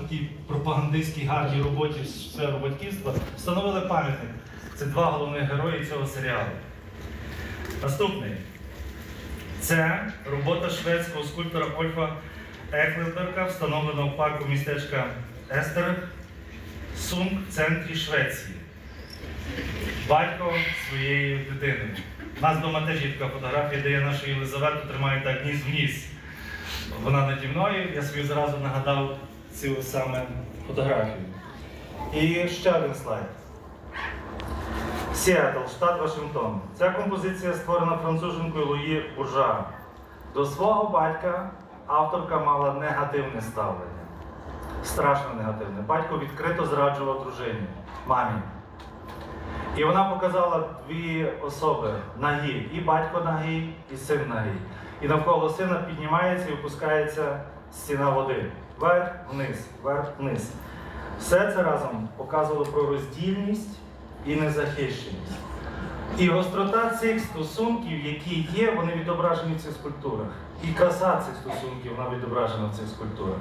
такій пропагандистській гарній роботі сферу батьківства встановили пам'ятник. Це два головних герої цього серіалу. Наступний. Це робота шведського скульптора Ольфа Еклендерка, встановлена в парку містечка Естерих, Сунг в центрі Швеції. Батько своєю дитиною. У нас вдома теж є така фотографія, де я нашу Єлизавету тримаю так ніс в ніс. Вона наді мною, я собі зразу нагадав цю саме фотографію. І ще один слайд. Сіатл, штат Вашингтон. Ця композиція створена француженкою Луї Буржа. До свого батька авторка мала негативне ставлення. Страшно негативне. Батько відкрито зраджував дружині, мамі. І вона показала дві особи нагі. І батько нагий, і син нагий. І навколо сина піднімається і опускається стіна води. Вверх, вниз, вверх, вниз. Все це разом показувало про роздільність і незахищеність. І гострота цих стосунків, які є, вони відображені в цих скульптурах. І краса цих стосунків, вона відображена в цих скульптурах.